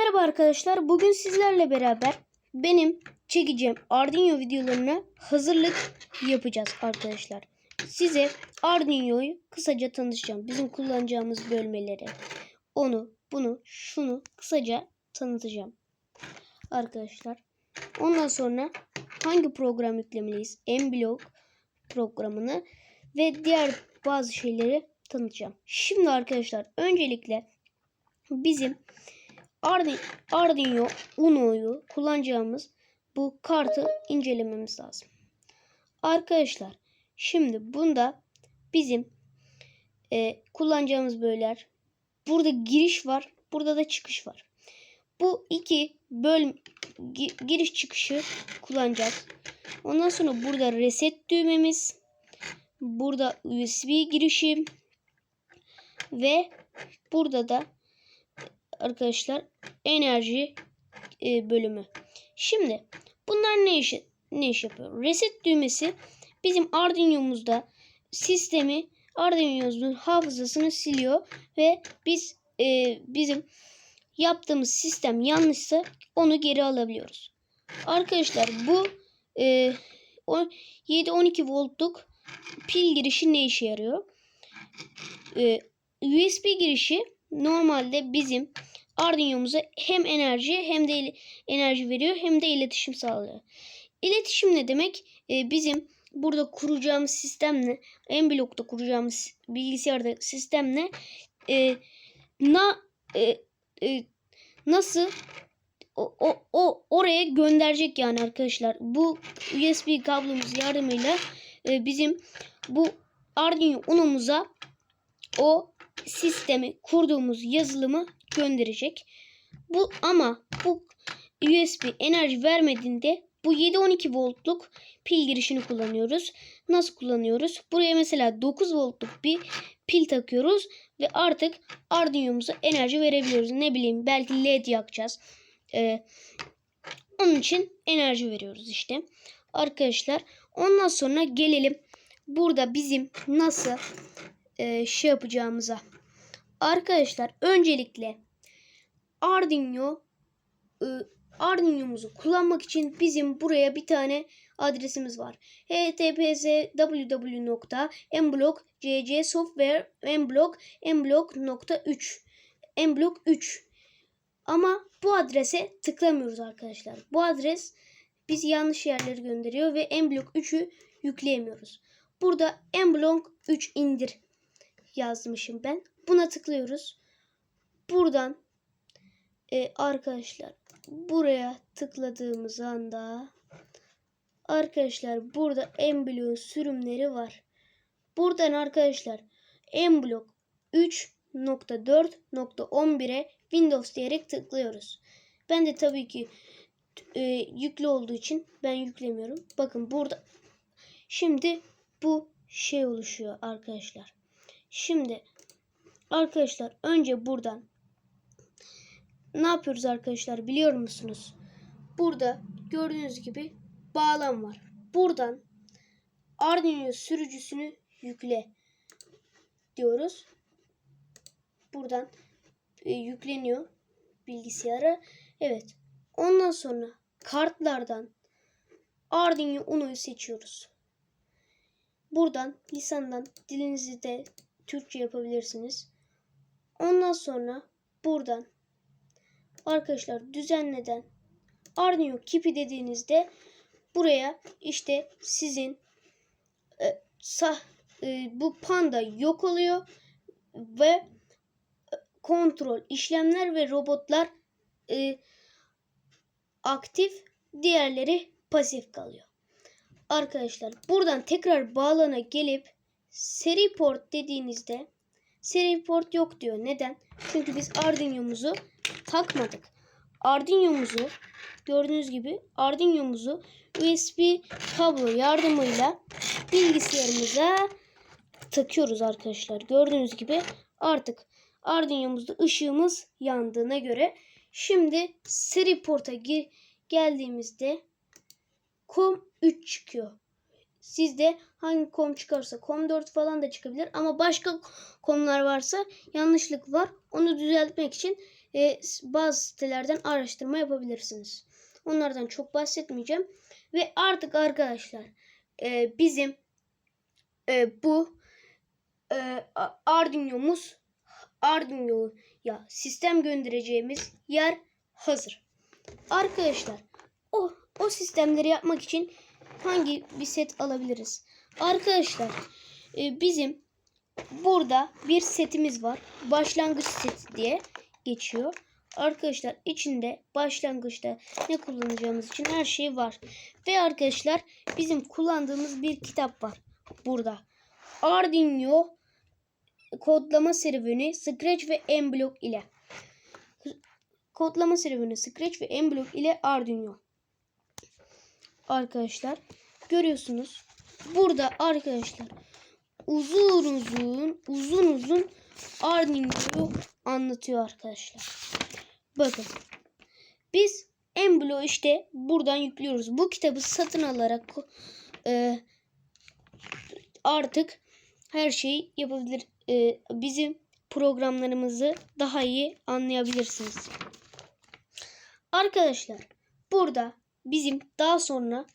Merhaba arkadaşlar. Bugün sizlerle beraber benim çekeceğim Arduino videolarına hazırlık yapacağız arkadaşlar. Size Arduino'yu kısaca tanıtacağım. Bizim kullanacağımız bölmeleri. Onu, bunu, şunu kısaca tanıtacağım. Arkadaşlar. Ondan sonra hangi program yüklemeliyiz? Mblock programını ve diğer bazı şeyleri tanıtacağım. Şimdi arkadaşlar öncelikle bizim Arduino Uno'yu kullanacağımız bu kartı incelememiz lazım. Arkadaşlar şimdi bunda bizim e, kullanacağımız bölümler burada giriş var burada da çıkış var. Bu iki bölüm gi- giriş çıkışı kullanacağız. Ondan sonra burada reset düğmemiz burada USB girişi ve burada da arkadaşlar enerji e, bölümü. Şimdi bunlar ne iş ne iş yapıyor? Reset düğmesi bizim Arduino'muzda sistemi Arduino'muzun hafızasını siliyor ve biz e, bizim yaptığımız sistem yanlışsa onu geri alabiliyoruz. Arkadaşlar bu e, 7-12 voltluk pil girişi ne işe yarıyor? E, USB girişi normalde bizim Arduino'muza hem enerji hem de enerji veriyor hem de iletişim sağlıyor. İletişim ne demek? Ee, bizim burada kuracağımız sistemle en blokta kuracağımız bilgisayarda sistemle e, na e, e, nasıl o, o, o oraya gönderecek yani arkadaşlar. Bu USB kablomuz yardımıyla e, bizim bu Arduino Uno'muza o sistemi kurduğumuz yazılımı gönderecek. Bu ama bu USB enerji vermediğinde bu 7-12 voltluk pil girişini kullanıyoruz. Nasıl kullanıyoruz? Buraya mesela 9 voltluk bir pil takıyoruz ve artık Arduino'muza enerji verebiliyoruz. Ne bileyim belki led yakacağız. Ee, onun için enerji veriyoruz işte. Arkadaşlar ondan sonra gelelim burada bizim nasıl e, şey yapacağımıza. Arkadaşlar öncelikle Arduino e, Arduino'muzu kullanmak için bizim buraya bir tane adresimiz var. https www.mblock.cc.software mblock mblock.3 mblock 3 ama bu adrese tıklamıyoruz arkadaşlar. Bu adres bizi yanlış yerlere gönderiyor ve mblock 3'ü yükleyemiyoruz. Burada mblock 3 indir yazmışım ben. Buna tıklıyoruz. Buradan e, arkadaşlar buraya tıkladığımız anda arkadaşlar burada Emblock sürümleri Buradan arkadaşlar Emblock 3.4.11'e Windows diyerek tıklıyoruz. Ben de tabii ki e, yüklü olduğu için ben yüklemiyorum. Bakın burada şimdi bu şey oluşuyor arkadaşlar. Şimdi arkadaşlar önce buradan ne yapıyoruz arkadaşlar biliyor musunuz? Burada gördüğünüz gibi bağlam var. Buradan Arduino sürücüsünü yükle diyoruz. Buradan e, yükleniyor bilgisayara. Evet. Ondan sonra kartlardan Arduino Uno'yu seçiyoruz. Buradan lisandan dilinizi de Türkçe yapabilirsiniz. Ondan sonra buradan arkadaşlar düzenleden Arduino Kipi dediğinizde buraya işte sizin e, sah, e, bu panda yok oluyor ve kontrol işlemler ve robotlar e, aktif diğerleri pasif kalıyor. Arkadaşlar buradan tekrar bağlana gelip seri port dediğinizde seri port yok diyor. Neden? Çünkü biz Arduino'muzu takmadık. Arduino'muzu gördüğünüz gibi Arduino'muzu USB kablo yardımıyla bilgisayarımıza takıyoruz arkadaşlar. Gördüğünüz gibi artık Arduino'muzda ışığımız yandığına göre şimdi seri porta geldiğimizde COM 3 çıkıyor. Sizde hangi kom çıkarsa kom 4 falan da çıkabilir ama başka komlar varsa yanlışlık var. Onu düzeltmek için e, bazı sitelerden araştırma yapabilirsiniz. Onlardan çok bahsetmeyeceğim. Ve artık arkadaşlar e, bizim e, bu e, Arduino'muz Arduino'ya sistem göndereceğimiz yer hazır. Arkadaşlar o o sistemleri yapmak için hangi bir set alabiliriz? Arkadaşlar e, bizim burada bir setimiz var. Başlangıç seti diye geçiyor. Arkadaşlar içinde başlangıçta ne kullanacağımız için her şey var. Ve arkadaşlar bizim kullandığımız bir kitap var burada. Arduino kodlama serüveni Scratch ve Mblock ile. Kodlama serüveni Scratch ve Mblock ile Arduino. Arkadaşlar görüyorsunuz. Burada arkadaşlar uzun uzun uzun uzun Arduino'yu anlatıyor arkadaşlar. Bakın. Biz Emblo işte buradan yüklüyoruz. Bu kitabı satın alarak e, artık her şeyi yapabilir. E, bizim programlarımızı daha iyi anlayabilirsiniz. Arkadaşlar burada bizim daha sonra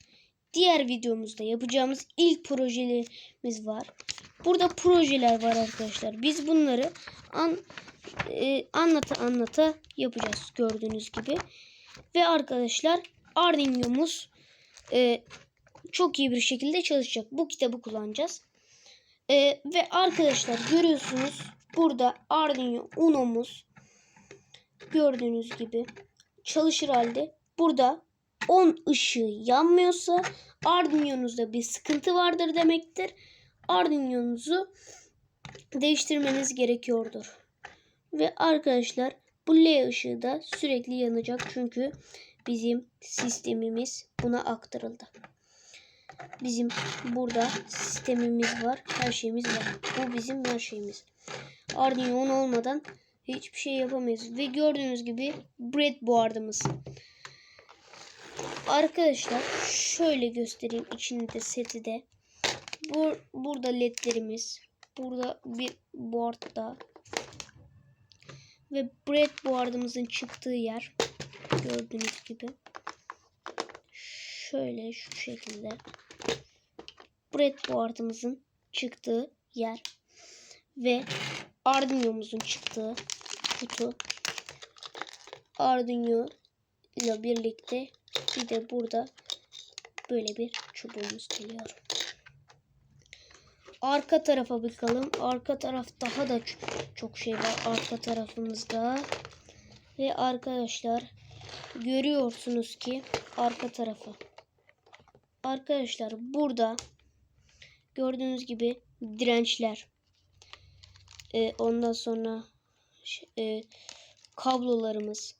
diğer videomuzda yapacağımız ilk projelerimiz var. Burada projeler var arkadaşlar. Biz bunları an, e, anlata anlata yapacağız gördüğünüz gibi. Ve arkadaşlar Arduino'muz e, çok iyi bir şekilde çalışacak. Bu kitabı kullanacağız. E, ve arkadaşlar görüyorsunuz burada Arduino Uno'muz gördüğünüz gibi çalışır halde. Burada 10 ışığı yanmıyorsa Arduino'nuzda bir sıkıntı vardır demektir. Arduino'nuzu değiştirmeniz gerekiyordur. Ve arkadaşlar bu L ışığı da sürekli yanacak çünkü bizim sistemimiz buna aktarıldı. Bizim burada sistemimiz var, her şeyimiz var. Bu bizim her şeyimiz. Arduino olmadan hiçbir şey yapamayız. Ve gördüğünüz gibi breadboard'ımız. Arkadaşlar şöyle göstereyim içinde seti de. Bu, burada ledlerimiz. Burada bir board da. Ve breadboard'ımızın çıktığı yer. Gördüğünüz gibi. Şöyle şu şekilde. Breadboard'ımızın çıktığı yer. Ve Arduino'muzun çıktığı kutu. Arduino ile birlikte bir de burada böyle bir çubuğumuz geliyor. Arka tarafa bakalım. Arka taraf daha da çok şey var arka tarafımızda. Ve arkadaşlar görüyorsunuz ki arka tarafı. Arkadaşlar burada gördüğünüz gibi dirençler. Ee, ondan sonra e, kablolarımız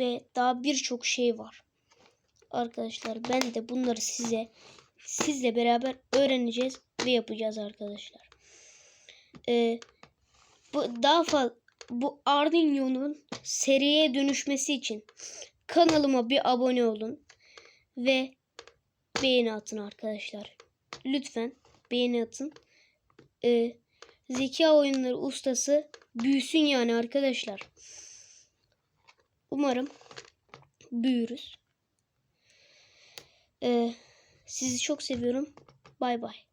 ve daha birçok şey var. Arkadaşlar ben de bunları size sizle beraber öğreneceğiz ve yapacağız arkadaşlar. Ee, bu daha fazla bu Arduino'nun seriye dönüşmesi için kanalıma bir abone olun ve beğeni atın arkadaşlar. Lütfen beğeni atın. Ee, zeka oyunları ustası büyüsün yani arkadaşlar. Umarım büyürüz. Ee, sizi çok seviyorum. Bay bay.